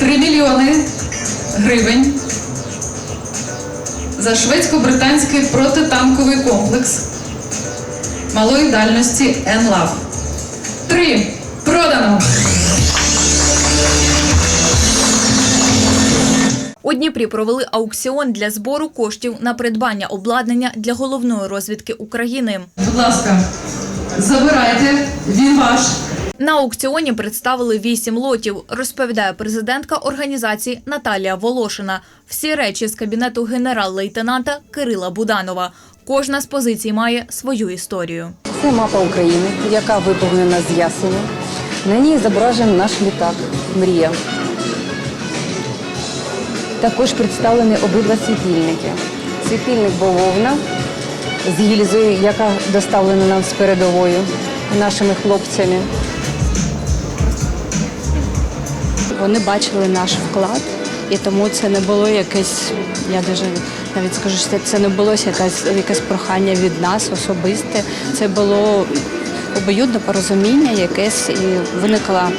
3 мільйони гривень за шведсько-британський протитанковий комплекс малої дальності «Енлав». Три. Продано. У Дніпрі провели аукціон для збору коштів на придбання обладнання для головної розвідки України. Будь ласка, забирайте, він ваш. На аукціоні представили вісім лотів, розповідає президентка організації Наталія Волошина. Всі речі з кабінету генерал-лейтенанта Кирила Буданова. Кожна з позицій має свою історію. Це мапа України, яка виповнена з ясеню. На ній зображений наш літак Мрія. Також представлені обидва світильники. Світильник бавовна з гільзою, яка доставлена нам з передовою нашими хлопцями. Вони бачили наш вклад, і тому це не було якесь, я даже навіть скажу, що це не було якесь, якесь прохання від нас особисте. Це було обоюдне порозуміння, якесь і виникла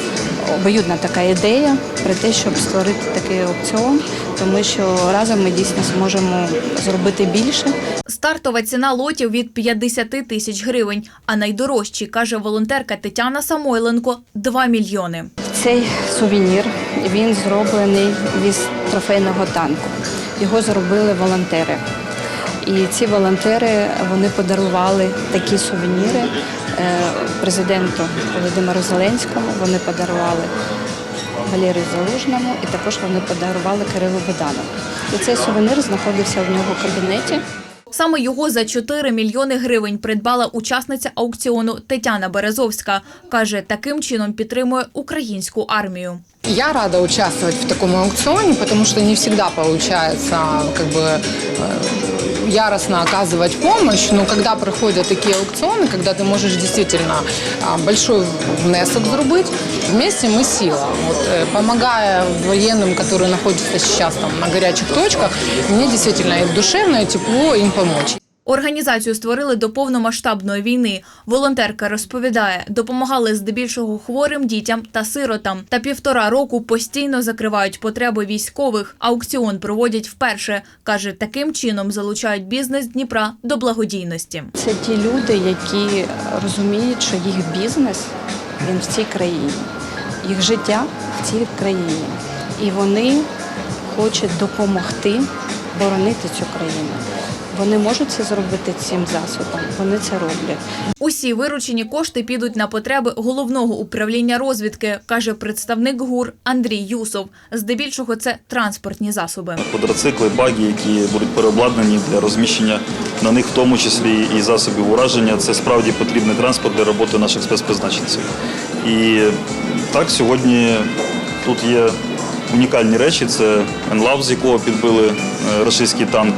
обоюдна така ідея про те, щоб створити такий аукціон, тому що разом ми дійсно зможемо зробити більше. Стартова ціна лотів від 50 тисяч гривень, а найдорожчі, каже волонтерка Тетяна Самойленко, 2 мільйони. Цей сувенір він зроблений із трофейного танку. Його зробили волонтери. І ці волонтери вони подарували такі сувеніри е, президенту Володимиру Зеленському. Вони подарували Валерію Залужному і також вони подарували Кирилу Буданову. І цей сувенір знаходився в нього в кабінеті. Саме його за 4 мільйони гривень придбала учасниця аукціону Тетяна Березовська. Каже, таким чином підтримує українську армію. Я рада участвовать в таком аукционе, потому что не всегда получается как бы э, яростно оказывать помощь, но когда проходят такие аукционы, когда ты можешь действительно а, большой внесок зробити, вместе мы сила. Вот, э, помогая военным, которые находятся сейчас там на горячих точках, мне действительно и душевно, и тепло им помочь. Організацію створили до повномасштабної війни. Волонтерка розповідає, допомагали здебільшого хворим дітям та сиротам. Та півтора року постійно закривають потреби військових. Аукціон проводять вперше. каже, таким чином залучають бізнес Дніпра до благодійності. Це ті люди, які розуміють, що їх бізнес він в цій країні, їх життя в цій країні. І вони хочуть допомогти боронити цю країну. Вони можуть це зробити цим засобом, вони це роблять. Усі виручені кошти підуть на потреби головного управління розвідки, каже представник ГУР Андрій Юсов. Здебільшого це транспортні засоби. квадроцикли, баги, які будуть переобладнані для розміщення на них, в тому числі і засобів ураження. Це справді потрібний транспорт для роботи наших спецпризначенців. І так сьогодні тут є унікальні речі. Це НЛАВ, з якого підбили е, російський танк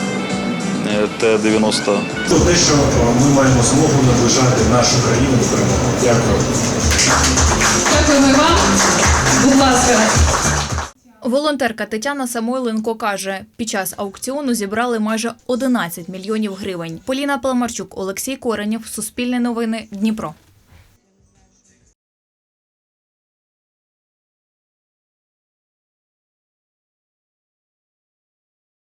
е, Т-90. Це те, що ми маємо змогу наближати нашу країну до перемоги. Дякую. Дякуємо вам. Будь ласка. Волонтерка Тетяна Самойленко каже, під час аукціону зібрали майже 11 мільйонів гривень. Поліна Паламарчук, Олексій Коренєв, Суспільне новини, Дніпро.